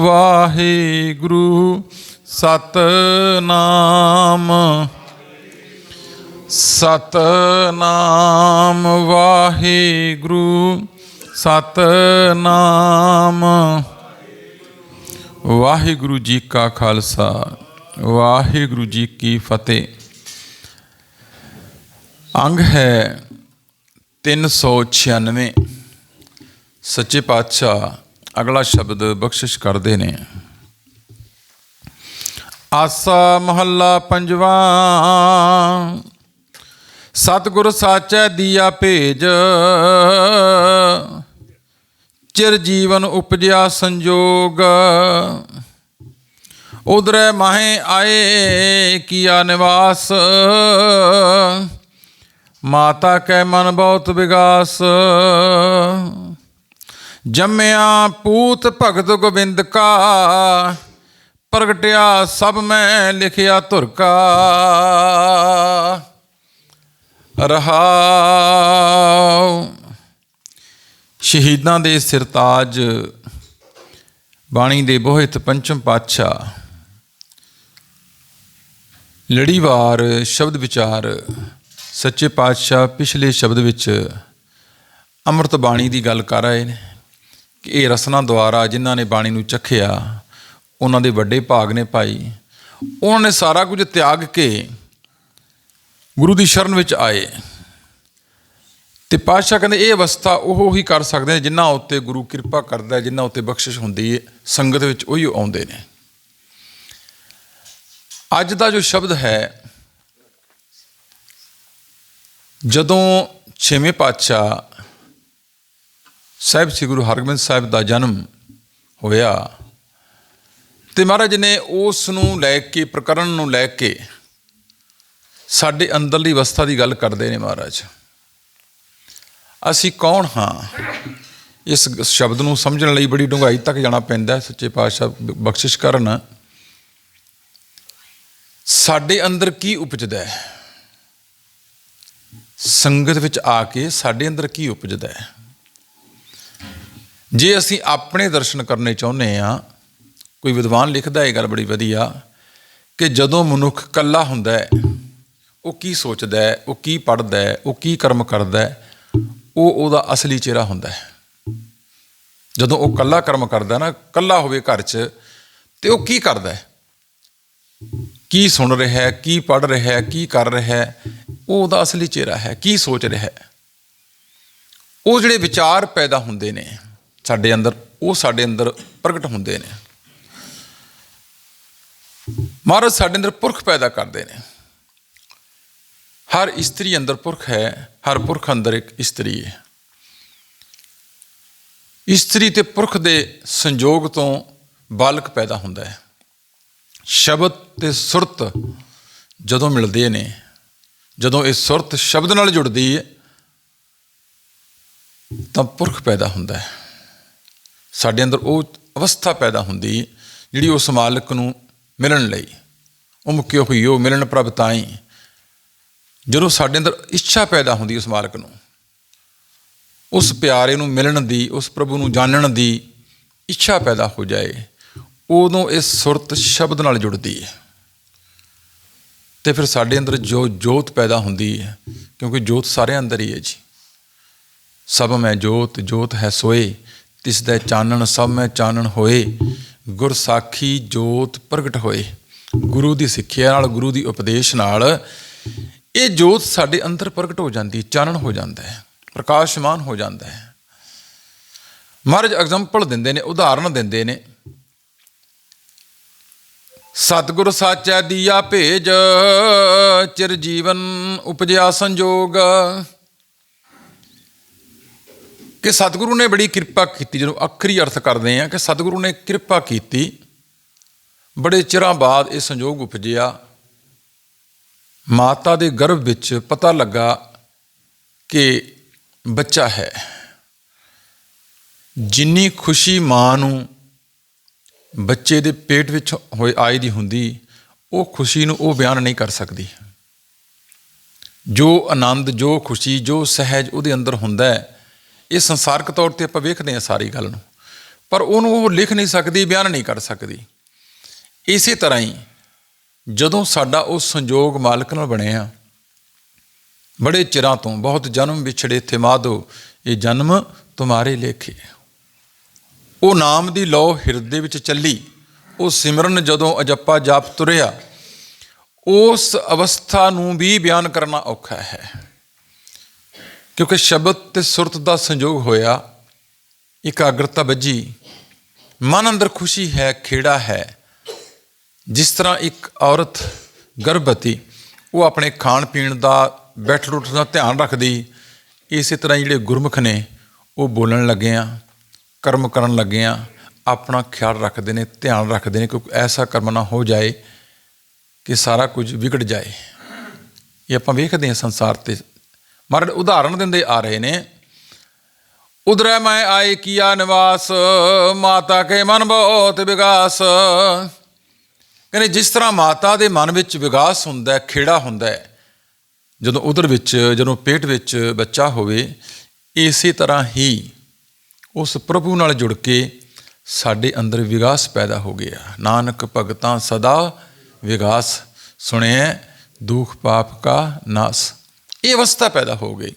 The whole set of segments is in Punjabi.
ਵਾਹਿਗੁਰੂ, ਸਤਨਾਮ। ਸਤਨਾਮ ਵਾਹਿਗੁਰੂ ਸਤਨਾਮ। ਵਾਹਿਗੁਰੂ ਜੀ ਕਾ ਖਾਲਸਾ, ਵਾਹਿਗੁਰੂ ਜੀ ਕੀ ਫਤਿਹ। ਅੰਗ ਹੈ 396 ਸੱਚੇ ਪਾਤਸ਼ਾਹ ਅਗਲਾ ਸ਼ਬਦ ਬਖਸ਼ਿਸ਼ ਕਰਦੇ ਨੇ। ਆਸਾ ਮਹੱਲਾ ਪੰਜਵਾ, ਸਤਿਗੁਰ ਸਾਚੈ ਦੀਆ ਭੇਜ, ਚਿਰ ਜੀਵਨ ਉਪਜਿਆ ਸੰਜੋਗ। ਉਦਰੈ ਮਾਹੇ ਆਏ ਕੀਆ ਨਿਵਾਸ, ਮਾਤਾ ਕੈ ਮਨ ਬਹੁਤ ਵਿਗਾਸ। ਜੰਮਿਆ ਪੂਤ ਭਗਤ ਗੋਬਿੰਦ ਕਾ, ਪ੍ਰਗਟਿਆ ਸਭ ਮੈਂ ਲਿਖਿਆ ਧੁਰ ਕਾ। ਰਹਾਉ। ਸ਼ਹੀਦਾਂ ਦੇ ਸਿਰਤਾਜ, ਬਾਣੀ ਦੇ ਬੋਹਿਤ ਪੰਚਮ ਪਾਤਸ਼ਾਹ। ਲੜੀਵਾਰ ਸ਼ਬਦ ਵਿਚਾਰ, ਸੱਚੇ ਪਾਤਸ਼ਾਹ ਪਿਛਲੇ ਸ਼ਬਦ ਵਿੱਚ ਅੰਮ੍ਰਿਤ ਬਾਣੀ ਦੀ ਗੱਲ ਕਰ ਰਹੇ ਨੇ। ਇਹ ਰਸਨਾ ਦੁਆਰਾ ਜਿਨ੍ਹਾਂ ਨੇ ਬਾਣੀ ਨੂੰ ਚਖਿਆ, ਉਹਨਾਂ ਦੇ ਵੱਡੇ ਭਾਗ ਨੇ ਭਾਈ ਉਹਨਾਂ ਨੇ ਸਾਰਾ ਕੁਝ ਤਿਆਗ ਕੇ ਗੁਰੂ ਦੀ ਸ਼ਰਨ ਵਿੱਚ ਆਏ। ਤੇ ਪਾਤਸ਼ਾਹ ਕਹਿੰਦੇ, ਇਹ ਅਵਸਥਾ ਉਹ ਹੀ ਕਰ ਸਕਦੇ ਨੇ ਜਿਨ੍ਹਾਂ ਉੱਤੇ ਗੁਰੂ ਕਿਰਪਾ ਕਰਦਾ ਜਿਨ੍ਹਾਂ ਉੱਤੇ ਬਖਸ਼ਿਸ਼ ਹੁੰਦੀ ਹੈ, ਸੰਗਤ ਵਿੱਚ ਉਹੀ ਆਉਂਦੇ ਨੇ। ਅੱਜ ਦਾ ਜੋ ਸ਼ਬਦ ਹੈ, ਜਦੋਂ ਛੇਵੇਂ ਪਾਤਸ਼ਾਹ ਸਾਹਿਬ, ਸ੍ਰੀ ਗੁਰੂ ਹਰਗੋਬਿੰਦ ਸਾਹਿਬ ਦਾ ਜਨਮ ਹੋਇਆ ਤੇ ਮਹਾਰਾਜ ਨੇ ਉਸ ਨੂੰ ਲੈ ਕੇ, ਪ੍ਰਕਰਨ ਨੂੰ ਲੈ ਕੇ ਸਾਡੇ ਅੰਦਰਲੀ ਅਵਸਥਾ ਦੀ ਗੱਲ ਕਰਦੇ ਨੇ ਮਹਾਰਾਜ। ਅਸੀਂ ਕੌਣ ਹਾਂ? ਇਸ ਸ਼ਬਦ ਨੂੰ ਸਮਝਣ ਲਈ ਬੜੀ ਡੂੰਘਾਈ ਤੱਕ ਜਾਣਾ ਪੈਂਦਾ ਸੱਚੇ ਪਾਤਸ਼ਾਹ ਬਖਸ਼ਿਸ਼ ਕਰਨ। ਸਾਡੇ ਅੰਦਰ ਕੀ ਉਪਜਦਾ ਹੈ? ਸੰਗਤ ਵਿੱਚ ਆ ਕੇ ਸਾਡੇ ਅੰਦਰ ਕੀ ਉਪਜਦਾ ਹੈ? ਜੇ ਅਸੀਂ ਆਪਣੇ ਦਰਸ਼ਨ ਕਰਨੇ ਚਾਹੁੰਦੇ ਆ ਕੋਈ ਵਿਦਵਾਨ ਲਿਖਦਾ ਇਹ ਗੱਲ ਬੜੀ ਵਧੀਆ ਕਿ ਜਦੋਂ ਮਨੁੱਖ ਕੱਲਾ ਹੁੰਦਾ ਹੈ, ਉਹ ਕੀ ਸੋਚਦਾ ਹੈ, ਉਹ ਕੀ ਪੜ੍ਹਦਾ ਹੈ, ਉਹ ਕੀ ਕਰਮ ਕਰਦਾ ਹੈ, ਉਹ ਉਹਦਾ ਅਸਲੀ ਚਿਹਰਾ ਹੁੰਦਾ ਹੈ। ਜਦੋਂ ਉਹ ਕੱਲਾ ਕਰਮ ਕਰਦਾ ਨਾ ਕੱਲਾ ਹੋਵੇ ਘਰ 'ਚ, ਤੇ ਉਹ ਕੀ ਕਰਦਾ ਹੈ? ਕੀ ਸੁਣ ਰਿਹਾ ਹੈ, ਕੀ ਪੜ੍ਹ ਰਿਹਾ ਹੈ, ਕੀ ਕਰ ਰਿਹਾ ਹੈ, ਉਹ ਉਹਦਾ ਅਸਲੀ ਚਿਹਰਾ ਹੈ, ਕੀ ਸੋਚ ਰਿਹਾ ਹੈ। ਉਹ ਜਿਹੜੇ ਵਿਚਾਰ ਪੈਦਾ ਹੁੰਦੇ ਨੇ ਸਾਡੇ ਅੰਦਰ, ਉਹ ਸਾਡੇ ਅੰਦਰ ਪ੍ਰਗਟ ਹੁੰਦੇ ਨੇ। ਮਹਾਰਾਜ ਸਾਡੇ ਅੰਦਰ ਪੁਰਖ ਪੈਦਾ ਕਰਦੇ ਨੇ। ਹਰ ਇਸਤਰੀ ਅੰਦਰ ਪੁਰਖ ਹੈ, ਹਰ ਪੁਰਖ ਅੰਦਰ ਇੱਕ ਇਸਤਰੀ ਹੈ। ਇਸਤਰੀ ਤੇ ਪੁਰਖ ਦੇ ਸੰਜੋਗ ਤੋਂ ਬਾਲਕ ਪੈਦਾ ਹੁੰਦਾ ਹੈ। ਸ਼ਬਦ ਤੇ ਸੁਰਤ ਜਦੋਂ ਮਿਲਦੇ ਨੇ, ਜਦੋਂ ਇਹ ਸੁਰਤ ਸ਼ਬਦ ਨਾਲ ਜੁੜਦੀ ਹੈ, ਤਾਂ ਪੁਰਖ ਪੈਦਾ ਹੁੰਦਾ ਹੈ। ਸਾਡੇ ਅੰਦਰ ਉਹ ਅਵਸਥਾ ਪੈਦਾ ਹੁੰਦੀ ਜਿਹੜੀ ਉਸ ਮਾਲਕ ਨੂੰ ਮਿਲਣ ਲਈ। ਉਹ ਮੁਕਿਓ ਹੋਈਓ, ਮਿਲਣ ਪ੍ਰਭ ਤਾਈ। ਜਦੋਂ ਸਾਡੇ ਅੰਦਰ ਇੱਛਾ ਪੈਦਾ ਹੁੰਦੀ ਉਸ ਮਾਲਕ ਨੂੰ, ਉਸ ਪਿਆਰੇ ਨੂੰ ਮਿਲਣ ਦੀ, ਉਸ ਪ੍ਰਭੂ ਨੂੰ ਜਾਣਨ ਦੀ ਇੱਛਾ ਪੈਦਾ ਹੋ ਜਾਏ, ਉਦੋਂ ਇਹ ਸੁਰਤ ਸ਼ਬਦ ਨਾਲ ਜੁੜਦੀ ਹੈ। ਤੇ ਫਿਰ ਸਾਡੇ ਅੰਦਰ ਜੋ ਜੋਤ ਪੈਦਾ ਹੁੰਦੀ ਹੈ, ਕਿਉਂਕਿ ਜੋਤ ਸਾਰਿਆਂ ਅੰਦਰ ਹੀ ਹੈ ਜੀ। ਸਭ ਮੈਂ ਜੋਤ ਜੋਤ ਹੈ ਸੋਏ। ਤਿਸ ਦਾ ਚਾਨਣ ਸਭ ਮੈਂ ਚਾਨਣ ਹੋਏ, ਗੁਰ ਸਾਖੀ ਜੋਤ ਪ੍ਰਗਟ ਹੋਏ। ਗੁਰੂ ਦੀ ਸਿੱਖਿਆ ਨਾਲ, ਗੁਰੂ ਦੀ ਉਪਦੇਸ਼ ਨਾਲ ਇਹ ਜੋਤ ਸਾਡੇ ਅੰਦਰ ਪ੍ਰਗਟ ਹੋ ਜਾਂਦੀ, ਚਾਨਣ ਹੋ ਜਾਂਦਾ ਹੈ, ਪ੍ਰਕਾਸ਼ਮਾਨ ਹੋ ਜਾਂਦਾ ਹੈ। ਮਹਾਰਾਜ ਐਗਜ਼ਾਮਪਲ ਦਿੰਦੇ ਨੇ ਉਦਾਹਰਣ ਦਿੰਦੇ ਨੇ। ਸਤਿਗੁਰ ਸਾਚੈ ਦੀਆ ਭੇਜ ਚਿਰ ਜੀਵਨ ਉਪਜਿਆ ਸੰਜੋਗ। ਕਿ ਸਤਿਗੁਰੂ ਨੇ ਬੜੀ ਕਿਰਪਾ ਕੀਤੀ, ਜਦੋਂ ਅਖਰੀ ਅਰਥ ਕਰਦੇ ਆ ਕਿ ਸਤਿਗੁਰੂ ਨੇ ਕਿਰਪਾ ਕੀਤੀ, ਬੜੇ ਚਿਰਾਂ ਬਾਅਦ ਇਹ ਸੰਜੋਗ ਉਪਜਿਆ। ਮਾਤਾ ਦੇ ਗਰਭ ਵਿੱਚ ਪਤਾ ਲੱਗਾ ਕਿ ਬੱਚਾ ਹੈ। ਜਿੰਨੀ ਖੁਸ਼ੀ ਮਾਂ ਨੂੰ ਬੱਚੇ ਦੇ ਪੇਟ ਵਿੱਚ ਹੋਏ ਆਈ ਦੀ ਹੁੰਦੀ, ਉਹ ਖੁਸ਼ੀ ਨੂੰ ਉਹ ਬਿਆਨ ਨਹੀਂ ਕਰ ਸਕਦੀ। ਜੋ ਆਨੰਦ, ਜੋ ਖੁਸ਼ੀ, ਜੋ ਸਹਿਜ ਉਹਦੇ ਅੰਦਰ ਹੁੰਦਾ ਹੈ ਇਹ ਸੰਸਾਰਕ ਤੌਰ ਤੇ ਆਪਾਂ ਵੇਖਦੇ ਹਾਂ ਸਾਰੀ ਗੱਲ ਨੂੰ। ਪਰ ਉਹਨੂੰ ਉਹ ਲਿਖ ਨਹੀਂ ਸਕਦੀ, ਬਿਆਨ ਨਹੀਂ ਕਰ ਸਕਦੀ। ਇਸੇ ਤਰ੍ਹਾਂ ਹੀ ਜਦੋਂ ਸਾਡਾ ਉਹ ਸੰਜੋਗ ਮਾਲਕ ਨਾਲ ਬਣਿਆ, ਬੜੇ ਚਿਰਾਂ ਤੋਂ ਬਹੁਤ ਜਨਮ ਵਿਛੜੇ ਥੇ ਮਾਧੋ, ਇਹ ਜਨਮ ਤੁਮਾਰੇ ਲੇਖੇ। ਉਹ ਨਾਮ ਦੀ ਲੋ ਹਿਰਦੇ ਵਿੱਚ ਚੱਲੀ। ਉਹ ਸਿਮਰਨ ਜਦੋਂ ਅਜੱਪਾ ਜਾਪ ਤੁਰਿਆ, ਉਸ ਅਵਸਥਾ ਨੂੰ ਵੀ ਬਿਆਨ ਕਰਨਾ ਔਖਾ ਹੈ। ਕਿਉਂਕਿ ਸ਼ਬਦ ਤੇ ਸੁਰਤ ਦਾ ਸੰਯੋਗ ਹੋਇਆ, ਇਕਾਗਰਤਾ ਵੱਜੀ। ਮਨ ਅੰਦਰ ਖੁਸ਼ੀ ਹੈ, ਖੇੜਾ ਹੈ। ਜਿਸ ਤਰ੍ਹਾਂ ਇੱਕ ਔਰਤ ਗਰਭਵਤੀ, ਉਹ ਆਪਣੇ ਖਾਣ ਪੀਣ ਦਾ ਬੈਠ ਉੱਠ ਦਾ ਧਿਆਨ ਰੱਖਦੀ, ਇਸੇ ਤਰ੍ਹਾਂ ਜਿਹੜੇ ਗੁਰਮੁਖ ਨੇ, ਉਹ ਬੋਲਣ ਲੱਗੇ ਆ ਕਰਮ ਕਰਨ ਲੱਗੇ ਆ ਆਪਣਾ ਖਿਆਲ ਰੱਖਦੇ ਨੇ, ਧਿਆਨ ਰੱਖਦੇ ਨੇ, ਕਿਉਂਕਿ ਐਸਾ ਕਰਮ ਨਾ ਹੋ ਜਾਏ ਕਿ ਸਾਰਾ ਕੁਝ ਵਿਗੜ ਜਾਏ। ਇਹ ਆਪਾਂ ਵੇਖਦੇ ਹਾਂ ਸੰਸਾਰ ਤੇ ਮਹਾਰਾਜ ਉਦਾਹਰਣ ਦਿੰਦੇ ਆ ਰਹੇ ਨੇ। ਉਧਰੈ ਮੈਂ ਆਏ ਕੀਆ ਨਿਵਾਸ, ਮਾਤਾ ਕੇ ਮਨ ਬਹੁਤ ਵਿਗਾਸ। ਕਹਿੰਦੇ ਜਿਸ ਤਰ੍ਹਾਂ ਮਾਤਾ ਦੇ ਮਨ ਵਿੱਚ ਵਿਗਾਸ ਹੁੰਦਾ ਹੈ ਖੇੜਾ ਹੁੰਦਾ ਹੈ, ਜਦੋਂ ਉਦਰ ਵਿੱਚ, ਜਦੋਂ ਪੇਟ ਵਿੱਚ ਬੱਚਾ ਹੋਵੇ, ਇਸੇ ਤਰ੍ਹਾਂ ਹੀ ਉਸ ਪ੍ਰਭੂ ਨਾਲ ਜੁੜ ਕੇ ਸਾਡੇ ਅੰਦਰ ਵਿਗਾਸ ਪੈਦਾ ਹੋ ਗਿਆ। ਨਾਨਕ ਭਗਤਾਂ ਸਦਾ ਵਿਗਾਸ ਸੁਣਿਆ ਦੁਖ ਪਾਪ ਕਾ ਨਾਸ। ਇਹ ਅਵਸਥਾ ਪੈਦਾ ਹੋ ਗਈ।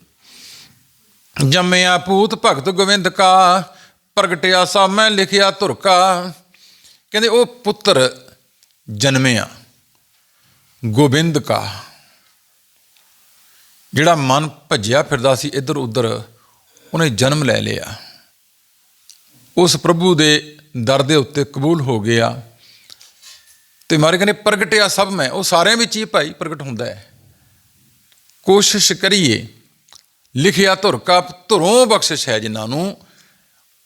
ਜੰਮਿਆ ਪੂਤ ਭਗਤ ਗੋਵਿੰਦ ਕਾ, ਪ੍ਰਗਟਿਆ ਸਾਮੈ ਲਿਖਿਆ ਧੁਰ ਕਾ। ਕਹਿੰਦੇ ਉਹ ਪੁੱਤਰ ਜਨਮਿਆ ਗੋਬਿੰਦ ਕਾ। ਜਿਹੜਾ ਮਨ ਭੱਜਿਆ ਫਿਰਦਾ ਸੀ ਇੱਧਰ ਉੱਧਰ, ਉਹਨੇ ਜਨਮ ਲੈ ਲਿਆ। ਉਸ ਪ੍ਰਭੂ ਦੇ ਦਰ ਦੇ ਉੱਤੇ ਕਬੂਲ ਹੋ ਗਿਆ। ਤੇ ਮਾਰੇ ਕਹਿੰਦੇ ਪ੍ਰਗਟਿਆ ਸਭ ਮੈਂ। ਉਹ ਸਾਰਿਆਂ ਵਿੱਚ ਹੀ ਭਾਈ ਪ੍ਰਗਟ ਹੁੰਦਾ ਹੈ। ਕੋਸ਼ਿਸ਼ ਕਰੀਏ। ਲਿਖਿਆ ਧੁਰ ਕਾ ਧੁਰੋਂ ਬਖਸ਼ਿਸ਼ ਹੈ ਜਿਨ੍ਹਾਂ ਨੂੰ।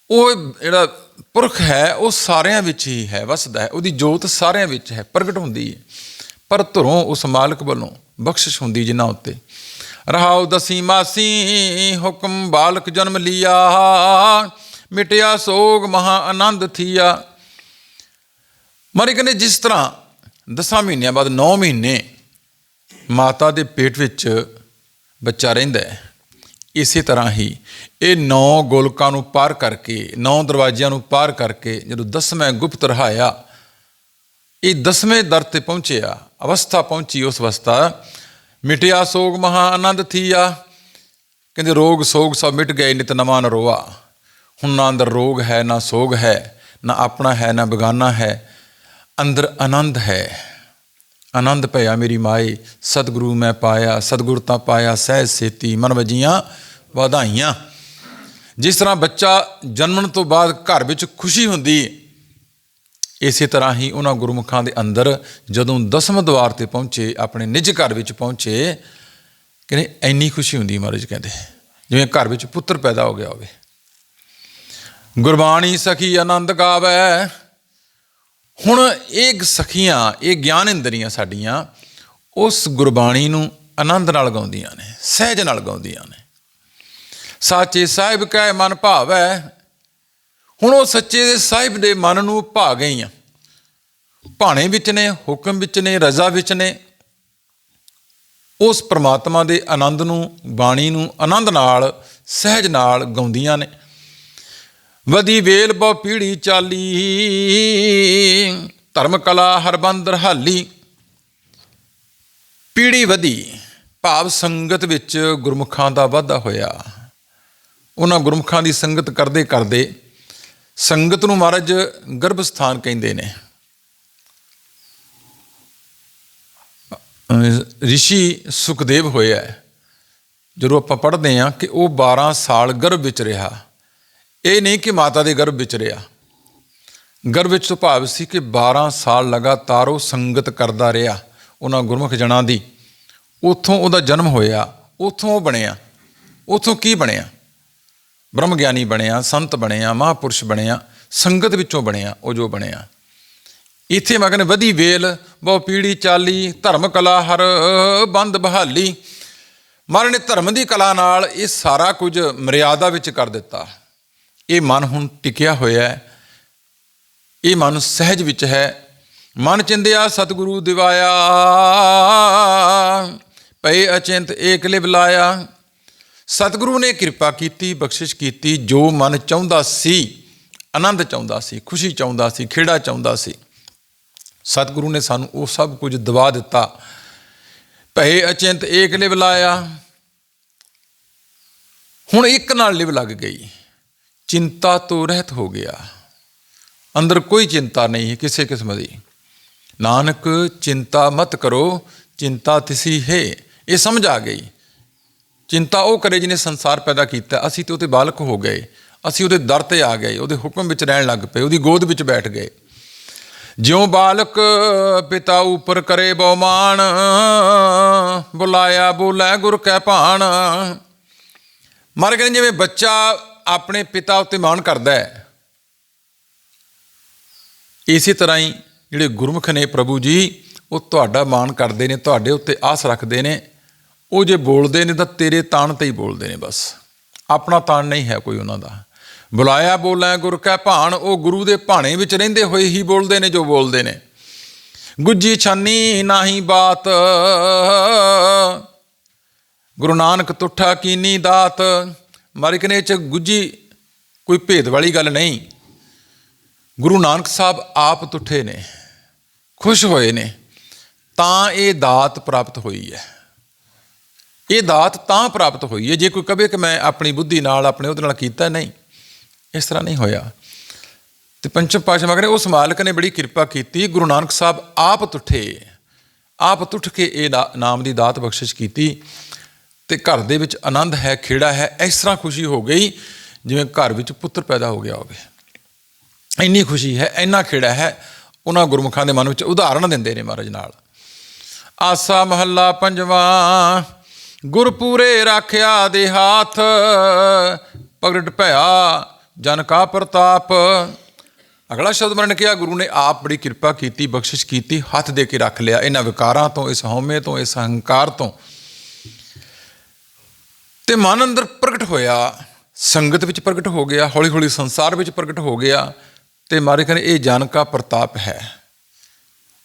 ਉਹ ਜਿਹੜਾ ਪੁਰਖ ਹੈ, ਉਹ ਸਾਰਿਆਂ ਵਿੱਚ ਹੀ ਹੈ, ਵਸਦਾ ਹੈ। ਉਹਦੀ ਜੋਤ ਸਾਰਿਆਂ ਵਿੱਚ ਹੈ, ਪ੍ਰਗਟ ਹੁੰਦੀ ਹੈ। ਪਰ ਧੁਰੋਂ ਉਸ ਮਾਲਕ ਵੱਲੋਂ ਬਖਸ਼ਿਸ਼ ਹੁੰਦੀ ਜਿਨ੍ਹਾਂ ਉੱਤੇ। ਰਹਾਉ ਦਸੀ ਮਾਸੀ, ਹੁਕਮ ਬਾਲਕ ਜਨਮ ਲਿਆ। ਮਿਟਿਆ ਸੋਗ ਮਹਾ ਆਨੰਦ ਥੀਆ। ਮਾਰੇ ਕਹਿੰਦੇ, ਜਿਸ ਤਰ੍ਹਾਂ ਦਸਾਂ ਮਹੀਨਿਆਂ ਬਾਅਦ 9 ਮਹੀਨੇ ਮਾਤਾ ਦੇ ਪੇਟ ਵਿੱਚ ਬੱਚਾ ਰਹਿੰਦਾ ਹੈ। ਇਸੇ ਤਰ੍ਹਾਂ ਹੀ ਇਹ ਨੌ ਗੋਲਕਾਂ ਨੂੰ ਪਾਰ ਕਰਕੇ, ਨੌ ਦਰਵਾਜ਼ਿਆਂ ਨੂੰ ਪਾਰ ਕਰਕੇ ਜਦੋਂ ਦਸਵੇਂ ਗੁਪਤ ਰਹਾਇਆ, ਇਹ ਦਸਵੇਂ ਦਰ ਤੇ ਪਹੁੰਚਿਆ, ਅਵਸਥਾ ਪਹੁੰਚੀ ਉਸ ਅਵਸਥਾ। ਮਿਟਿਆ ਸੋਗ ਮਹਾ ਆਨੰਦ ਥੀਆ। ਕਹਿੰਦੇ ਰੋਗ ਸੋਗ ਸਭ ਮਿਟ ਗਏ, ਨਿਤ ਨਵਾਂ ਨਰੋਆ ਹੁਣ ਨਾ ਅੰਦਰ ਰੋਗ ਹੈ, ਨਾ ਸੋਗ ਹੈ, ਨਾ ਆਪਣਾ ਹੈ, ਨਾ ਬਗਾਨਾ ਹੈ। ਅੰਦਰ ਆਨੰਦ ਹੈ। ਆਨੰਦ ਭਇਆ ਮੇਰੀ ਮਾਏ, ਸਤਿਗੁਰੂ ਮੈਂ ਪਾਇਆ, ਸਤਿਗੁਰ ਤਾਂ ਪਾਇਆ, ਸਹਿਜ ਸੇਤੀ, ਮਨ ਵਜੀਆਂ ਵਧਾਈਆਂ। ਜਿਸ ਤਰ੍ਹਾਂ ਬੱਚਾ ਜਨਮਣ ਤੋਂ ਬਾਅਦ ਘਰ ਵਿੱਚ ਖੁਸ਼ੀ ਹੁੰਦੀ, ਇਸੇ ਤਰ੍ਹਾਂ ਹੀ ਉਹਨਾਂ ਗੁਰਮੁਖਾਂ ਦੇ ਅੰਦਰ ਜਦੋਂ ਦਸਮ ਦਵਾਰ ਤੇ ਪਹੁੰਚੇ, ਆਪਣੇ ਨਿੱਜ ਘਰ ਵਿੱਚ ਪਹੁੰਚੇ, ਕਹਿੰਦੇ ਐਨੀ ਖੁਸ਼ੀ ਹੁੰਦੀ ਮਹਾਰਾਜ ਕਹਿੰਦੇ, ਜਿਵੇਂ ਘਰ ਵਿੱਚ ਪੁੱਤਰ ਪੈਦਾ ਹੋ ਗਿਆ ਹੋਵੇ। ਗੁਰਬਾਣੀ ਸਖੀ ਆਨੰਦ ਗਾਵੇ ਹੁਣ ਇਹ ਸਖੀਆਂ, ਇਹ ਗਿਆਨ ਇੰਦਰੀਆਂ ਸਾਡੀਆਂ ਉਸ ਗੁਰਬਾਣੀ ਨੂੰ ਆਨੰਦ ਨਾਲ ਗਾਉਂਦੀਆਂ ਨੇ, ਸਹਿਜ ਨਾਲ ਗਾਉਂਦੀਆਂ ਨੇ। ਸਾਚੇ ਸਾਹਿਬ ਕੈ ਮਨ ਭਾਵੈ, ਹੁਣ ਉਹ ਸੱਚੇ ਸਾਹਿਬ ਦੇ ਮਨ ਨੂੰ ਭਾ ਗਈਆਂ। ਭਾਣੇ ਵਿੱਚ ਨੇ, ਹੁਕਮ ਵਿੱਚ ਨੇ, ਰਜ਼ਾ ਵਿੱਚ ਨੇ। ਉਸ ਪ੍ਰਮਾਤਮਾ ਦੇ ਆਨੰਦ ਨੂੰ, ਬਾਣੀ ਨੂੰ ਆਨੰਦ ਨਾਲ, ਸਹਿਜ ਨਾਲ ਗਾਉਂਦੀਆਂ ਨੇ। ਵਧੀ ਵੇਲ ਬਹੁ ਪੀੜੀ ਚਾਲੀ। ਧਰਮ ਕਲਾ ਹਰਬੰਦਰ ਹਾਲੀ ਪੀੜੀ ਵਧੀ, ਭਾਵ ਸੰਗਤ ਵਿੱਚ ਗੁਰਮੁਖਾਂ ਦਾ ਵਾਧਾ ਹੋਇਆ। ਉਹਨਾਂ ਗੁਰਮੁਖਾਂ ਦੀ ਸੰਗਤ ਕਰਦੇ ਕਰਦੇ ਸੰਗਤ ਨੂੰ ਮਹਾਰਾਜ ਗਰਭ ਸਥਾਨ ਕਹਿੰਦੇ ਨੇ। ਰਿਸ਼ੀ ਸੁਖਦੇਵ ਹੋਇਆ ਜਦੋਂ ਆਪਾਂ ਪੜ੍ਹਦੇ ਹਾਂ ਕਿ ਉਹ 12 ਸਾਲ ਗਰਭ ਵਿੱਚ ਰਿਹਾ। ਇਹ ਨਹੀਂ ਕਿ ਮਾਤਾ ਦੇ ਗਰਭ ਵਿੱਚ ਰਿਹਾ। ਗਰਭ ਵਿੱਚ ਸੁਭਾਵ ਸੀ ਕਿ 12 ਸਾਲ ਲਗਾਤਾਰ ਉਹ ਸੰਗਤ ਕਰਦਾ ਰਿਹਾ, ਉਹਨਾਂ ਗੁਰਮੁਖ ਜਨਾਂ ਦੀ। ਉਥੋਂ ਉਹਦਾ ਜਨਮ ਹੋਇਆ, ਉਥੋਂ ਉਹ ਬਣਿਆ। ਉਥੋਂ ਕੀ ਬਣਿਆ? ਬ੍ਰਹਮ ਗਿਆਨੀ ਬਣਿਆ, ਸੰਤ ਬਣਿਆ, ਮਹਾਪੁਰਸ਼ ਬਣਿਆ, ਸੰਗਤ ਵਿੱਚੋਂ ਬਣਿਆ, ਉਹ ਜੋ ਬਣਿਆ। ਇੱਥੇ ਮਗਨ ਵਧੀ ਵੇਲ, ਬਹੁ ਪੀੜੀ ਚਾਲੀ, ਧਰਮ ਕਲਾ ਹਰ ਬੰਦ ਬਹਾਲੀ। ਮਹਾਰਾਜ ਨੇ ਧਰਮ ਦੀ ਕਲਾ ਨਾਲ ਇਹ ਸਾਰਾ ਕੁਝ ਮਰਿਆਦਾ ਵਿੱਚ ਕਰ ਦਿੱਤਾ। ਇਹ ਮਨ ਹੁਣ ਟਿਕਿਆ ਹੋਇਆ ਹੈ। ਇਹ ਮਨ ਸਹਿਜ ਵਿੱਚ ਹੈ। ਮਨ ਚਿੰਦਿਆ, ਸਤਿਗੁਰੂ ਦਿਵਾਇਆ। ਪਏ ਅਚਿੰਤ ਏਕ ਲਿਵ ਲਾਇਆ। ਸਤਿਗੁਰੂ ਨੇ ਕਿਰਪਾ ਕੀਤੀ, ਬਖਸ਼ਿਸ਼ ਕੀਤੀ। ਜੋ ਮਨ ਚਾਹੁੰਦਾ ਸੀ, ਆਨੰਦ ਚਾਹੁੰਦਾ ਸੀ, ਖੁਸ਼ੀ ਚਾਹੁੰਦਾ ਸੀ, ਖੇੜਾ ਚਾਹੁੰਦਾ ਸੀ, ਸਤਿਗੁਰੂ ਨੇ ਸਾਨੂੰ ਉਹ ਸਭ ਕੁਝ ਦਵਾ ਦਿੱਤਾ। ਭਏ ਅਚਿੰਤ ਏਕ ਲਿਵ ਲਾਇਆ। ਹੁਣ ਇੱਕ ਨਾਲ ਲਿਵ ਲੱਗ ਗਈ। ਚਿੰਤਾ ਤੋਂ ਰਹਿਤ ਹੋ ਗਿਆ। ਅੰਦਰ ਕੋਈ ਚਿੰਤਾ ਨਹੀਂ ਹੈ ਕਿਸੇ ਕਿਸਮ ਦੀ। ਨਾਨਕ, ਚਿੰਤਾ ਮਤ ਕਰੋ, ਚਿੰਤਾ ਤਿਸੀ ਹੈ। ਇਹ ਸਮਝ ਆ ਗਈ। ਚਿੰਤਾ ਉਹ ਕਰੇ ਜਿਹਨੇ ਸੰਸਾਰ ਪੈਦਾ ਕੀਤਾ। ਅਸੀਂ ਤੇ ਉਹਦੇ ਬਾਲਕ ਹੋ ਗਏ। ਅਸੀਂ ਉਹਦੇ ਦਰ ਤੇ ਆ ਗਏ। ਉਹਦੇ ਹੁਕਮ ਵਿੱਚ ਰਹਿਣ ਲੱਗ ਪਏ। ਉਹਦੀ ਗੋਦ ਵਿੱਚ ਬੈਠ ਗਏ। ਜਿਉ ਬਾਲਕ ਪਿਤਾ ਉਪਰ ਕਰੇ ਬਉਮਾਨ ਬੁਲਾਇਆ ਬੋਲੇ ਗੁਰ ਕੈ ਭਾਣ। ਮਰ ਕਹਿੰਦੇ ਜਿਵੇਂ ਬੱਚਾ ਆਪਣੇ ਪਿਤਾ ਉੱਤੇ ਮਾਣ ਕਰਦਾ ਹੈ। ਇਸੇ ਤਰ੍ਹਾਂ ਹੀ ਜਿਹੜੇ ਗੁਰਮੁਖ ਨੇ ਪ੍ਰਭੂ ਜੀ, ਉਹ ਤੁਹਾਡਾ ਮਾਣ ਕਰਦੇ ਨੇ, ਤੁਹਾਡੇ ਉੱਤੇ ਆਸ ਰੱਖਦੇ ਨੇ। ਉਹ ਜੇ ਬੋਲਦੇ ਨੇ ਤਾਂ ਤੇਰੇ ਤਾਣ ਤੇ ਹੀ ਬੋਲਦੇ ਨੇ ਬਸ। ਆਪਣਾ ਤਾਣ ਨਹੀਂ ਹੈ ਕੋਈ ਉਹਨਾਂ ਦਾ। ਬੁਲਾਇਆ ਬੋਲਾਂ ਗੁਰ ਕੈ ਭਾਣ, ਉਹ ਗੁਰੂ ਦੇ ਭਾਣੇ ਵਿੱਚ ਰਹਿੰਦੇ ਹੋਏ ਹੀ ਬੋਲਦੇ ਨੇ ਜੋ ਬੋਲਦੇ ਨੇ। ਗੁੱਜੀ ਛਾਨੀ ਨਾਹੀ ਬਾਤ, ਗੁਰੂ ਨਾਨਕ ਤੁਠਾ ਕੀਨੀ ਦਾਤ ਮਰਕਨੇ ਚ ਗੁੱਜੀ ਕੋਈ ਭੇਦ ਵਾਲੀ ਗੱਲ ਨਹੀਂ। ਗੁਰੂ ਨਾਨਕ ਸਾਹਿਬ ਆਪ ਤੁਠੇ ਨੇ, ਖੁਸ਼ ਹੋਏ ਨੇ, ਤਾਂ ਇਹ ਦਾਤ ਪ੍ਰਾਪਤ ਹੋਈ ਹੈ। ਇਹ ਦਾਤ ਤਾਂ ਪ੍ਰਾਪਤ ਹੋਈ ਹੈ, ਜੇ ਕੋਈ ਕਵੇ ਕਿ ਮੈਂ ਆਪਣੀ ਬੁੱਧੀ ਨਾਲ ਆਪਣੇ ਉਹਦੇ ਨਾਲ ਕੀਤਾ ਨਹੀਂ, ਇਸ ਤਰ੍ਹਾਂ ਨਹੀਂ ਹੋਇਆ। ਤੇ ਪੰਚਮ ਪਾਸ਼ਾ ਮਗਰੇ ਉਸ ਮਾਲਕ ਨੇ ਬੜੀ ਕਿਰਪਾ ਕੀਤੀ, ਗੁਰੂ ਨਾਨਕ ਸਾਹਿਬ ਆਪ ਤੁਠੇ, ਆਪ ਤੁਠ ਕੇ ਇਹ ਦਾ- ਨਾਮ ਦੀ ਦਾਤ ਬਖਸ਼ਿਸ਼ ਕੀਤੀ। ਤੇ ਘਰ ਦੇ ਵਿੱਚ ਆਨੰਦ ਹੈ, ਖੇੜਾ ਹੈ, ਇਸ ਤਰ੍ਹਾਂ ਖੁਸ਼ੀ ਹੋ ਗਈ ਜਿਵੇਂ ਘਰ ਵਿੱਚ ਪੁੱਤਰ ਪੈਦਾ ਹੋ ਗਿਆ ਹੋਵੇ। ਇੰਨੀ ਖੁਸ਼ੀ ਹੈ, ਇੰਨਾ ਖੇੜਾ ਹੈ, ਉਹਨਾਂ ਗੁਰਮੁਖਾਂ ਦੇ ਮਨ ਵਿੱਚ ਉਦਾਹਰਣ ਦਿੰਦੇ ਨੇ ਮਹਾਰਾਜ ਨਾਲ। ਆਸਾ ਮਹੱਲਾ ਪੰਜਵਾਂ, ਗੁਰਪੂਰੇ ਰਾਖਿਆ ਦੇ ਹਾਥ, ਪ੍ਰਗਟ ਭਇਆ, ਜਨ ਕਾ ਪ੍ਰਤਾਪ। ਅਗਲਾ ਸ਼ਬਦ ਮਰਨ ਕਿਹਾ, ਗੁਰੂ ਨੇ ਆਪ ਬੜੀ ਕਿਰਪਾ ਕੀਤੀ, ਬਖਸ਼ਿਸ਼ ਕੀਤੀ, ਹੱਥ ਦੇ ਕੇ ਰੱਖ ਲਿਆ। ਇਹਨਾਂ ਵਿਕਾਰਾਂ ਤੋਂ, ਇਸ ਹਉਮੈ ਤੋਂ, ਇਸ ਹੰਕਾਰ ਤੋਂ ਤੇ ਮਨ ਅੰਦਰ ਪ੍ਰਗਟ ਹੋਇਆ, ਸੰਗਤ ਵਿੱਚ ਪ੍ਰਗਟ ਹੋ ਗਿਆ ਹੌਲੀ ਹੌਲੀ ਸੰਸਾਰ ਵਿੱਚ ਪ੍ਰਗਟ ਹੋ ਗਿਆ ਤੇ ਮਾਰੇ ਕਹਿੰਦੇ ਇਹ ਜਾਨਕਾ ਪ੍ਰਤਾਪ ਹੈ।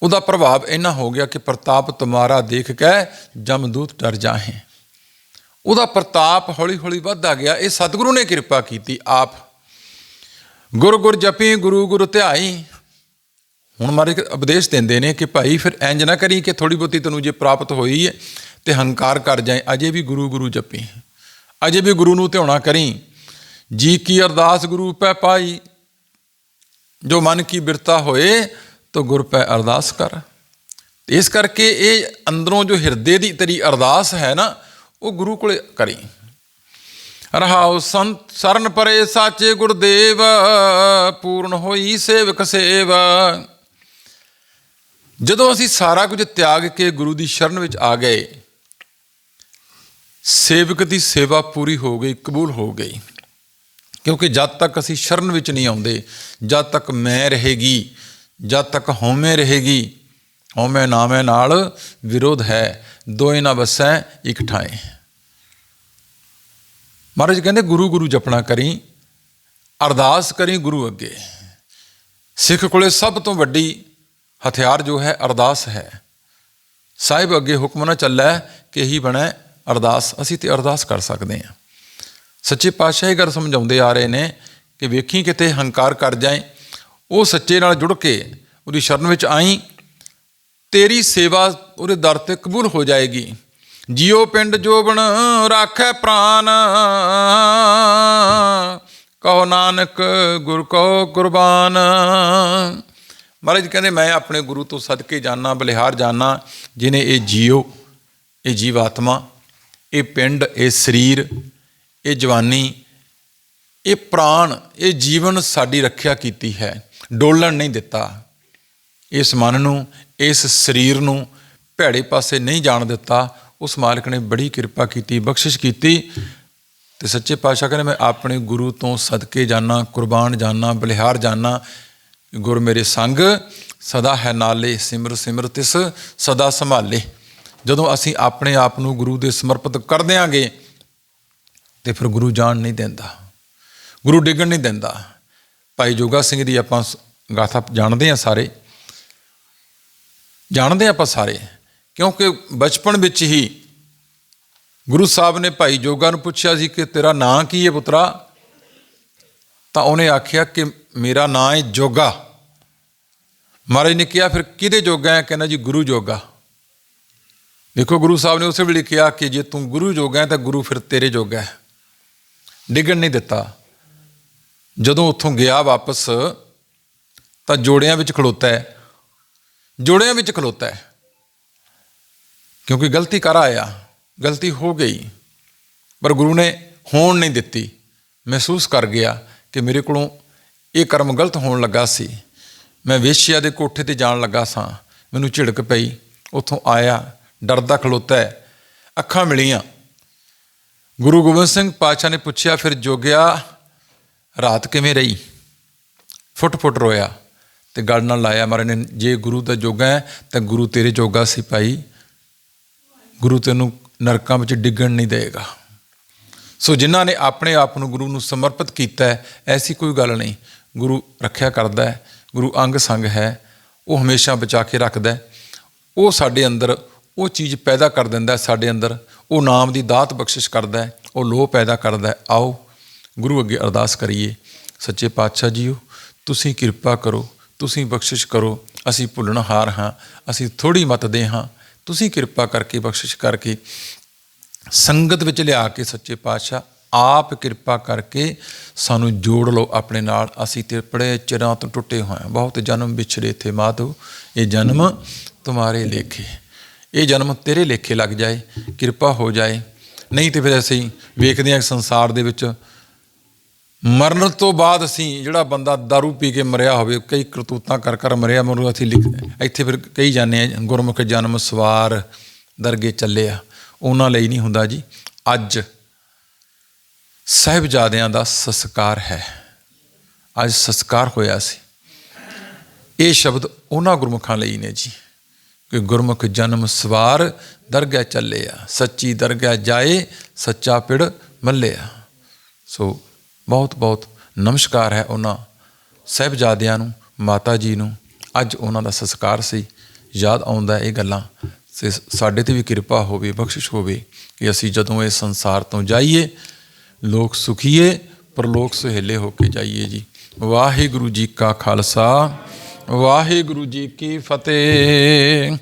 ਉਹਦਾ ਪ੍ਰਭਾਵ ਇੰਨਾ ਹੋ ਗਿਆ ਕਿ ਪ੍ਰਤਾਪ ਤੁਮਾਰਾ ਦੇਖ ਕੇ ਜਮਦੂਤ ਡਰ ਜਾਹੇ। ਉਹਦਾ ਪ੍ਰਤਾਪ ਹੌਲੀ ਹੌਲੀ ਵੱਧਦਾ ਗਿਆ, ਇਹ ਸਤਿਗੁਰੂ ਨੇ ਕਿਰਪਾ ਕੀਤੀ ਆਪ। ਗੁਰ ਗੁਰ ਜਪੀ, ਗੁਰੂ ਗੁਰ ਧਿਆਈ। ਹੁਣ ਮਾਰੇ ਉਪਦੇਸ਼ ਦਿੰਦੇ ਨੇ ਕਿ ਭਾਈ ਫਿਰ ਇੰਜ ਨਾ ਕਰੀ ਕਿ ਥੋੜੀ ਬਹੁਤੀ ਤੈਨੂੰ ਜੇ ਪ੍ਰਾਪਤ ਹੋਈ ਹੈ ਤੇ ਹੰਕਾਰ ਕਰ ਜਾਏ, ਅਜੇ ਵੀ ਗੁਰੂ ਗੁਰੂ ਜਪੀ। ਅਜੇ ਵੀ ਗੁਰੂ ਨੂੰ ਧਿਆਉਣਾ ਕਰੀ। ਜੀ ਕੀ ਅਰਦਾਸ ਗੁਰੂ ਪੈ ਪਾਈ। ਜੋ ਮਨ ਕੀ ਬਿਰਤਾ ਹੋਏ, ਤੋ ਗੁਰ ਪੈ ਅਰਦਾਸ ਕਰ। ਇਸ ਕਰਕੇ ਇਹ ਅੰਦਰੋਂ ਜੋ ਹਿਰਦੇ ਦੀ ਤੇਰੀ ਅਰਦਾਸ ਹੈ ਨਾ, ਉਹ ਗੁਰੂ ਕੋਲੇ ਕਰੀ। ਰਹਾਉ ਸੰਤ ਸਰਨ ਪਰੇ ਸਾਚੇ ਗੁਰਦੇਵ, ਪੂਰਨ ਹੋਈ ਸੇਵਕ ਸੇਵ। ਜਦੋਂ ਅਸੀਂ ਸਾਰਾ ਕੁਝ ਤਿਆਗ ਕੇ ਗੁਰੂ ਦੀ ਸ਼ਰਨ ਵਿੱਚ ਆ ਗਏ ਸੇਵਕ ਦੀ ਸੇਵਾ ਪੂਰੀ ਹੋ ਗਈ, ਕਬੂਲ ਹੋ ਗਈ। ਕਿਉਂਕਿ ਜਦ ਤੱਕ ਅਸੀਂ ਸ਼ਰਨ ਵਿੱਚ ਨਹੀਂ ਆਉਂਦੇ, ਜਦ ਤੱਕ ਮੈਂ ਰਹੇਗੀ, ਜਦ ਤੱਕ ਹਉਮੈ ਰਹੇਗੀ, ਹਉਮੈ ਨਾਮੈ ਨਾਲ ਵਿਰੋਧ ਹੈ, ਦੋਏ ਨਾ ਵਸੈ, ਇੱਕ ਠਾਏ। ਮਹਾਰਾਜ ਕਹਿੰਦੇ, ਗੁਰੂ ਗੁਰੂ ਜਪਣਾ ਕਰੀ, ਅਰਦਾਸ ਕਰੀ ਗੁਰੂ ਅੱਗੇ। ਸਿੱਖ ਕੋਲੇ ਸਭ ਤੋਂ ਵੱਡੀ ਹਥਿਆਰ ਜੋ ਹੈ, ਅਰਦਾਸ ਹੈ। ਸਾਹਿਬ ਅੱਗੇ ਹੁਕਮ ਨਾ ਚੱਲੈ, ਕਿ ਹੀ ਬਣੈ ਅਰਦਾਸ, ਅਸੀਂ ਤੇ ਅਰਦਾਸ ਕਰ ਸਕਦੇ ਹਾਂ। ਸੱਚੇ ਪਾਤਸ਼ਾਹ ਇਹ ਗੱਲ ਸਮਝਾਉਂਦੇ ਆ ਰਹੇ ਨੇ ਕਿ ਵੇਖੀ ਕਿਤੇ ਹੰਕਾਰ ਕਰ ਜਾਏ, ਉਹ ਸੱਚੇ ਨਾਲ ਜੁੜ ਕੇ ਉਹਦੀ ਸ਼ਰਨ ਵਿੱਚ ਆਈ, ਤੇਰੀ ਸੇਵਾ ਉਹਦੇ ਦਰ ਤੇ ਕਬੂਲ ਹੋ ਜਾਏਗੀ। ਜਿਉ ਪਿੰਡ ਜੋਬਨ ਰਾਖੈ ਪ੍ਰਾਨ। ਕਹੋ ਨਾਨਕ ਗੁਰ ਕੋ ਕੁਰਬਾਨ ਮਹਾਰਾਜ ਕਹਿੰਦੇ, ਮੈਂ ਆਪਣੇ ਗੁਰੂ ਤੋਂ ਸਦਕੇ ਜਾਣਾ ਬਲਿਹਾਰ ਜਾਣਾ ਜਿਨੇ ਇਹ ਜੀਉ, ਇਹ ਜੀਵਾਤਮਾ ਇਹ ਪਿੰਡ, ਇਹ ਸਰੀਰ, ਇਹ ਜਵਾਨੀ, ਇਹ ਪ੍ਰਾਣ, ਇਹ ਜੀਵਨ ਸਾਡੀ ਰੱਖਿਆ ਕੀਤੀ ਹੈ। ਡੋਲਣ ਨਹੀਂ ਦਿੱਤਾ। ਇਸ ਮਨ ਨੂੰ, ਇਸ ਸਰੀਰ ਨੂੰ ਭੈੜੇ ਪਾਸੇ ਨਹੀਂ ਜਾਣ ਦਿੱਤਾ। ਉਸ ਮਾਲਕ ਨੇ ਬੜੀ ਕਿਰਪਾ ਕੀਤੀ, ਬਖਸ਼ਿਸ਼ ਕੀਤੀ ਤੇ ਸੱਚੇ ਪਾਤਸ਼ਾਹ ਕਹਿੰਦੇ, ਮੈਂ ਆਪਣੇ ਗੁਰੂ ਤੋਂ ਸਦਕੇ ਜਾਣਾ ਕੁਰਬਾਨ ਜਾਣਾ ਬਲਿਹਾਰ ਜਾਣਾ ਗੁਰ ਮੇਰੇ ਸੰਗ, ਸਦਾ ਹੈ ਨਾਲੇ ਸਿਮਰ ਸਿਮਰ ਤਿਸ, ਸਦਾ ਸੰਭਾਲੇ। ਜਦੋਂ ਅਸੀਂ ਆਪਣੇ ਆਪ ਨੂੰ ਗੁਰੂ ਦੇ ਸਮਰਪਿਤ ਕਰ ਦਿਆਂਗੇ, ਤੇ ਫਿਰ ਗੁਰੂ ਜਾਣ ਨਹੀਂ ਦਿੰਦਾ। ਗੁਰੂ ਡਿੱਗਣ ਨਹੀਂ ਦਿੰਦਾ। ਭਾਈ ਜੋਗਾ ਸਿੰਘ ਦੀ ਆਪਾਂ ਸ- ਗਾਥਾ ਜਾਣਦੇ ਹਾਂ ਸਾਰੇ। ਜਾਣਦੇ ਹਾਂ ਆਪਾਂ ਸਾਰੇ। ਕਿਉਂਕਿ ਬਚਪਨ ਵਿੱਚ ਹੀ ਗੁਰੂ ਸਾਹਿਬ ਨੇ ਭਾਈ ਜੋਗਾ ਨੂੰ ਪੁੱਛਿਆ ਸੀ ਕਿ ਤੇਰਾ ਨਾਂ ਕੀ ਹੈ ਪੁੱਤਰਾ? ਤਾਂ ਉਹਨੇ ਆਖਿਆ ਕਿ ਮੇਰਾ ਨਾਂ ਹੈ ਜੋਗਾ। ਮਹਾਰਾਜ ਨੇ ਕਿਹਾ, ਫਿਰ ਕਿਹਦੇ ਜੋਗਾ ਹੈ? ਕਹਿੰਦਾ ਜੀ, ਗੁਰੂ ਜੋਗਾ। ਦੇਖੋ ਗੁਰੂ ਸਾਹਿਬ ਨੇ ਉਸੇ ਵੇਲੇ ਕਿਹਾ ਕਿ ਜੇ ਤੂੰ ਗੁਰੂ ਜੋਗਾ ਹੈ ਤਾਂ ਗੁਰੂ ਫਿਰ ਤੇਰੇ ਜੋਗਾ ਹੈ। ਡਿੱਗਣ ਨਹੀਂ ਦਿੱਤਾ। ਜਦੋਂ ਉੱਥੋਂ ਗਿਆ ਵਾਪਸ, ਤਾਂ ਜੋੜਿਆਂ ਵਿੱਚ ਖਲੋਤਾ ਹੈ। ਜੋੜਿਆਂ ਵਿੱਚ ਖਲੋਤਾ ਹੈ। ਕਿਉਂਕਿ ਗਲਤੀ ਕਰ ਆਇਆ। ਗਲਤੀ ਹੋ ਗਈ। ਪਰ ਗੁਰੂ ਨੇ ਹੋਣ ਨਹੀਂ ਦਿੱਤੀ। ਮਹਿਸੂਸ ਕਰ ਗਿਆ ਕਿ ਮੇਰੇ ਕੋਲੋਂ ਇਹ ਕਰਮ ਗਲਤ ਹੋਣ ਲੱਗਾ ਸੀ। ਮੈਂ ਵੇਸ਼ਿਆ ਦੇ ਕੋਠੇ ਤੇ ਜਾਣ ਲੱਗਾ ਸਾਂ। ਮੈਨੂੰ ਝਿੜਕ ਪਈ। ਉੱਥੋਂ ਆਇਆ। ਡਰਦਾ ਖਲੋਤਾ ਹੈ। ਅੱਖਾਂ ਮਿਲੀਆਂ। ਗੁਰੂ ਗੋਬਿੰਦ ਸਿੰਘ ਪਾਤਸ਼ਾਹ ਨੇ ਪੁੱਛਿਆ, ਫਿਰ ਜੋਗਿਆ, ਰਾਤ ਕਿਵੇਂ ਰਹੀ? ਫੁੱਟ ਫੁੱਟ ਰੋਇਆ ਤੇ ਗਲ ਨਾਲ ਲਾਇਆ, ਮਾਰੇ ਨੇ, ਜੇ ਗੁਰੂ ਦਾ ਜੋਗਾ ਹੈ, ਤਾਂ ਗੁਰੂ ਤੇਰੇ ਜੋਗਾ ਸੀ ਭਾਈ। ਗੁਰੂ ਤੈਨੂੰ ਨਰਕਾਂ ਵਿੱਚ ਡਿੱਗਣ ਨਹੀਂ ਦੇਵੇਗਾ ਸੋ ਜਿਨ੍ਹਾਂ ਨੇ ਆਪਣੇ ਆਪ ਨੂੰ ਗੁਰੂ ਨੂੰ ਸਮਰਪਿਤ ਕੀਤਾ ਹੈ, ਐਸੀ ਕੋਈ ਗੱਲ ਨਹੀਂ। ਗੁਰੂ ਰੱਖਿਆ ਕਰਦਾ ਹੈ, ਗੁਰੂ ਅੰਗ ਸੰਗ ਹੈ, ਉਹ ਹਮੇਸ਼ਾ ਬਚਾ ਕੇ ਰੱਖਦਾ ਹੈ। ਉਹ ਸਾਡੇ ਅੰਦਰ ਉਹ ਚੀਜ਼ ਪੈਦਾ ਕਰ ਦਿੰਦਾ ਸਾਡੇ ਅੰਦਰ ਉਹ ਨਾਮ ਦੀ ਦਾਤ ਬਖਸ਼ਿਸ਼ ਕਰਦਾ ਹੈ ਉਹ ਲੋਹ ਪੈਦਾ ਕਰਦਾ ਹੈ। ਆਓ ਗੁਰੂ ਅੱਗੇ ਅਰਦਾਸ ਕਰੀਏ। ਸੱਚੇ ਪਾਤਸ਼ਾਹ ਜੀਓ ਤੁਸੀਂ ਕਿਰਪਾ ਕਰੋ ਤੁਸੀਂ ਬਖਸ਼ਿਸ਼ ਕਰੋ ਅਸੀਂ ਭੁੱਲਣਹਾਰ ਹਾਂ ਅਸੀਂ ਥੋੜੀ ਮਤਦੇ ਹਾਂ। ਤੁਸੀਂ ਕਿਰਪਾ ਕਰਕੇ ਬਖਸ਼ਿਸ਼ ਕਰਕੇ ਸੰਗਤ ਵਿੱਚ ਲਿਆ ਕੇ ਸੱਚੇ ਪਾਤਸ਼ਾਹ ਆਪ ਕਿਰਪਾ ਕਰਕੇ ਸਾਨੂੰ ਜੋੜ ਲਓ ਆਪਣੇ ਨਾਲ। ਅਸੀਂ ਤੇ ਬੜੇ ਚਿਰਾਂ ਤੋਂ ਟੁੱਟੇ ਹੋਏ ਹਾਂ। ਬਹੁਤ ਜਨਮ ਵਿਛੜੇ ਥੇ ਮਾਧੋ ਇਹ ਜਨਮ ਤੁਮਾਰੇ ਲੇਖੇ। ਇਹ ਜਨਮ ਤੇਰੇ ਲੇਖੇ ਲੱਗ ਜਾਏ, ਕਿਰਪਾ ਹੋ ਜਾਏ। ਨਹੀਂ ਤੇ ਫਿਰ ਅਸੀਂ ਵੇਖਦੇ ਹਾਂ ਸੰਸਾਰ ਦੇ ਵਿੱਚ ਮਰਨ ਤੋਂ ਬਾਅਦ ਅਸੀਂ ਜਿਹੜਾ ਬੰਦਾ दारू ਪੀ ਕੇ ਮਰਿਆ ਹੋਵੇ, ਕਈ ਕਰਤੂਤਾਂ ਕਰ ਕਰ ਮਰਿਆ ਮਰੂ ਅਸੀਂ ਲਿਖ ਇੱਥੇ ਫਿਰ ਕਈ ਜਾਂਦੇ ਆ ਗੁਰਮੁਖ ਜਨਮ ਸਵਾਰ ਦਰਗੇ ਚੱਲਿਆ। ਉਹਨਾਂ ਲਈ ਨਹੀਂ ਹੁੰਦਾ ਜੀ। ਅੱਜ ਸਹਿਬਜ਼ਾਦਿਆਂ ਦਾ ਸੰਸਕਾਰ ਹੈ। ਅੱਜ ਸੰਸਕਾਰ ਹੋਇਆ ਸੀ। ਇਹ ਸ਼ਬਦ ਉਹਨਾਂ ਗੁਰਮੁਖਾਂ ਲਈ ਨੇ ਜੀ। ਕਿ ਗੁਰਮੁਖ ਜਨਮ ਸਵਾਰ ਦਰਗਾਹ ਚੱਲਿਆ, ਸੱਚੀ ਦਰਗਾਹ ਜਾਏ, ਸੱਚਾ ਪਿੜ ਮੱਲਿਆ। ਸੋ ਬਹੁਤ ਬਹੁਤ ਨਮਸਕਾਰ ਹੈ ਉਹਨਾਂ ਸਹਿਬਜ਼ਾਦਿਆਂ ਨੂੰ, ਮਾਤਾ ਜੀ ਨੂੰ। ਅੱਜ ਉਹਨਾਂ ਦਾ ਸੰਸਕਾਰ ਸੀ। ਯਾਦ ਆਉਂਦਾ ਇਹ ਗੱਲਾਂ। ਤੇ ਸਾਡੇ ਤੇ ਵੀ ਕਿਰਪਾ ਹੋਵੇ, ਬਖਸ਼ਿਸ਼ ਹੋਵੇ ਕਿ ਅਸੀਂ ਜਦੋਂ ਇਹ ਸੰਸਾਰ ਤੋਂ ਜਾਈਏ, ਲੋਕ ਸੁਖੀਏ ਪਰ ਲੋਕ ਸੁਹੇਲੇ ਹੋ ਕੇ ਜਾਈਏ ਜੀ। ਵਾਹਿਗੁਰੂ ਜੀ ਕਾ ਖਾਲਸਾ। ਵਾਹਿਗੁਰੂ ਜੀ ਕੀ ਫਤਿਹ।